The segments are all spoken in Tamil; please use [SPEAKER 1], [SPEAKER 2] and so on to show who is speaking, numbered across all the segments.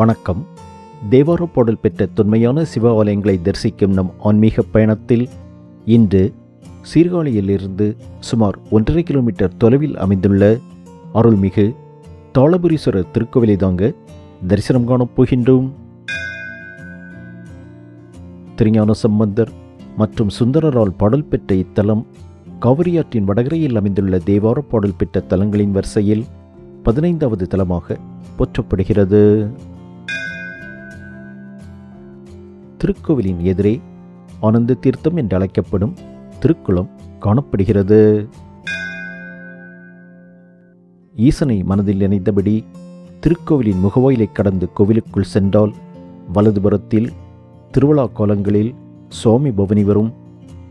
[SPEAKER 1] வணக்கம். தேவார பாடல் பெற்ற தொன்மையான சிவாலயங்களை தரிசிக்கும் நம் ஆன்மீக பயணத்தில் இன்று சீர்காழியிலிருந்து சுமார் ஒன்றரை கிலோமீட்டர் தொலைவில் அமைந்துள்ள அருள்மிகு தாளபுரீஸ்வரர் திருக்கோவிலை தாங்க தரிசனம் காணப் போகின்றோம். திருஞான சம்பந்தர் மற்றும் சுந்தரரால் பாடல் பெற்ற இத்தலம் காவிரியாற்றின் வடகரையில் அமைந்துள்ள தேவார பாடல் பெற்ற தலங்களின் வரிசையில் பதினைந்தாவது தலமாக போற்றப்படுகிறது. திருக்கோவிலின் எதிரே ஆனந்த தீர்த்தம் என்று அழைக்கப்படும் திருக்குளம் காணப்படுகிறது. ஈசனை மனதில் நினைத்தபடி திருக்கோவிலின் முகவாயிலை கடந்து கோவிலுக்குள் சென்றால் வலதுபுறத்தில் திருவிழா காலங்களில் சுவாமி பவனி வரும்.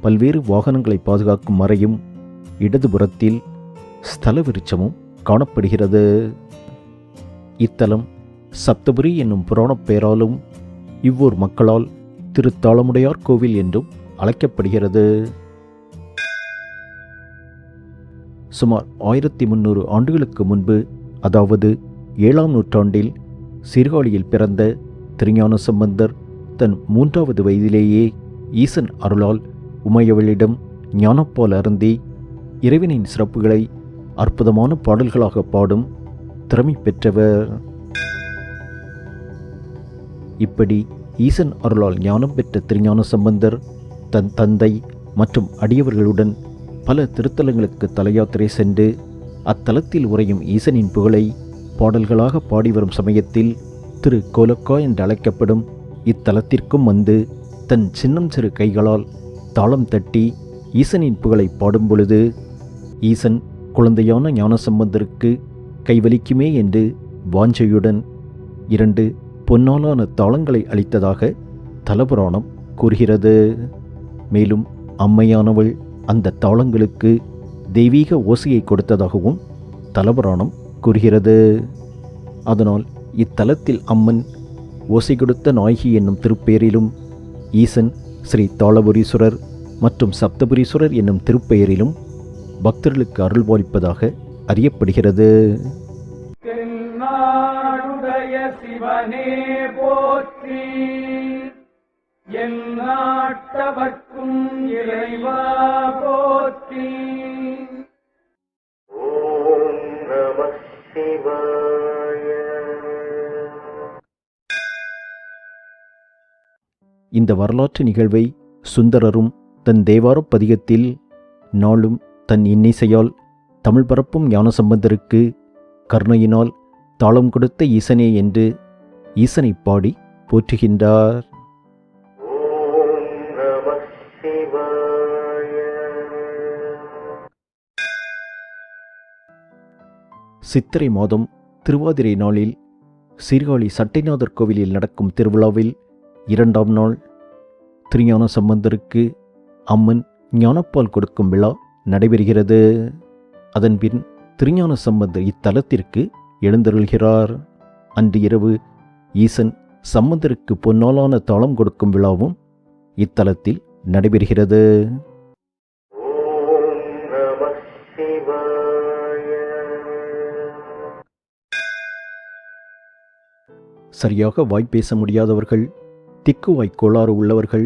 [SPEAKER 1] பல்வேறு வாகனங்களை பாதுகாக்கும் மறையும் இடதுபுறத்தில் ஸ்தல விருட்சமும் காணப்படுகிறது. இத்தலம் சப்தபுரி என்னும் புராணப் பெயராலும் இவ்வூர் மக்களால் திருத்தாளமுடையார் கோவில் என்றும் அழைக்கப்படுகிறது. சுமார் ஆயிரத்தி முந்நூறு ஆண்டுகளுக்கு முன்பு அதாவது ஏழாம் நூற்றாண்டில் சீர்காழியில் பிறந்த திருஞான சம்பந்தர் தன் மூன்றாவது வயதிலேயே ஈசன் அருளால் உமையவளிடம் ஞானப்பால் அருந்தி இறைவனின் சிறப்புகளை அற்புதமான பாடல்களாக பாடும் திறமை பெற்றவர். இப்படி ஈசன் அருளால் ஞானம் பெற்ற திருஞான சம்பந்தர் தன் தந்தை மற்றும் அடியவர்களுடன் பல திருத்தலங்களுக்கு தலையாத்திரை சென்று அத்தலத்தில் உறையும் ஈசனின் புகழை பாடல்களாக பாடி வரும் சமயத்தில் திரு கோலக்கா என்று அழைக்கப்படும் இத்தலத்திற்கும் வந்து தன் சின்னம் சிறு கைகளால் தாளம் தட்டி ஈசனின் புகழை பாடும் பொழுது ஈசன் குழந்தையான ஞானசம்பந்தருக்கு கைவலிக்குமே என்று வாஞ்சையுடன் இரண்டு பொன்னாலான தாளங்களை அளித்ததாக தலபுராணம் கூறுகிறது. மேலும் அம்மையானவள் அந்த தாளங்களுக்கு தெய்வீக ஓசையை கொடுத்ததாகவும் தலபுராணம் கூறுகிறது. அதனால் இத்தலத்தில் அம்மன் ஓசை கொடுத்த நாயகி என்னும் திருப்பெயரிலும் ஈசன் ஸ்ரீ தாளபுரீஸ்வரர் மற்றும் சப்தபுரீஸ்வரர் என்னும் திருப்பெயரிலும் பக்தர்களுக்கு அருள்பாலிப்பதாக அறியப்படுகிறது.
[SPEAKER 2] தென்னாடுடைய சிவனே போற்றி. என் நாட்டவர்க்கும் இறைவா போற்றி.
[SPEAKER 3] ஓம் நம சிவாய.
[SPEAKER 1] இந்த வரலாற்று நிகழ்வை சுந்தரரும் தன் தேவாரப் பதிகத்தில் நாளும் தன் இன்னிசையால் தமிழ் பரப்பும் ஞானசம்பந்தருக்கு கருணையினால் தாளம் கொடுத்த ஈசனே என்று ஈசனை பாடி போற்றுகின்றார். சித்திரை மாதம் திருவாதிரை நாளில் சீர்காழி சட்டைநாதர் கோவிலில் நடக்கும் திருவிழாவில் இரண்டாம் நாள் திருஞான சம்பந்தருக்கு அம்மன் ஞானப்பால் கொடுக்கும் விழா நடைபெறுகிறது. அதன்பின் திருஞான சம்பந்தர் இத்தலத்திற்கு எழுந்தருள்கிறார். அன்று இரவு ஈசன் சம்பந்தருக்கு பொன்னாலான தாளம் கொடுக்கும் விழாவும் இத்தலத்தில் நடைபெறுகிறது. சரியாக வாய்ப்பேச முடியாதவர்கள் திக்குவாய் கோளாறு உள்ளவர்கள்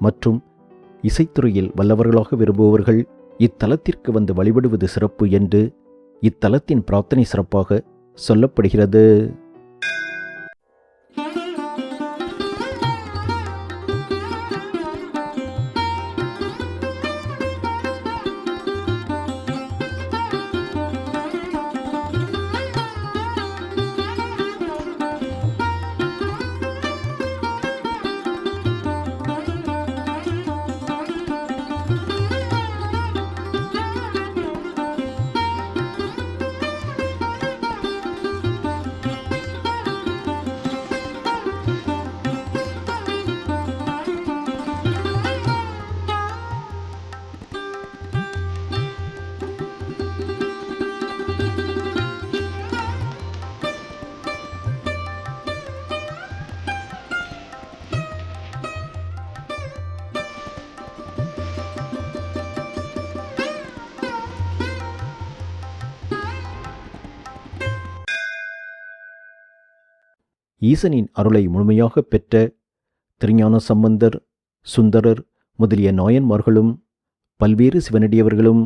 [SPEAKER 1] மற்றும் இசைத்துறையில் வல்லவர்களாக விரும்புபவர்கள் இத்தலத்திற்கு வந்து வழிபடுவது சிறப்பு என்று இத்தலத்தின் பிரார்த்தனை சிறப்பாக சொல்லப்படுகிறது. ஈசனின் அருளை முழுமையாக பெற்ற திருஞான சம்பந்தர் சுந்தரர் முதலிய நாயன்மார்களும் பல்வேறு சிவனடியவர்களும்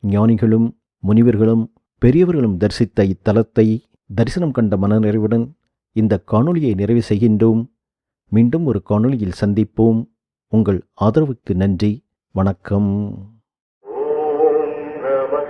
[SPEAKER 1] ஞானிகளும் முனிவர்களும் பெரியவர்களும் தரிசித்த இத்தலத்தை தரிசனம் கண்ட மனநிறைவுடன் இந்த காணொளியை நிறைவு செய்கின்றோம். மீண்டும் ஒரு காணொளியில் சந்திப்போம். உங்கள் ஆதரவுக்கு நன்றி. வணக்கம்.
[SPEAKER 3] ஓம் நம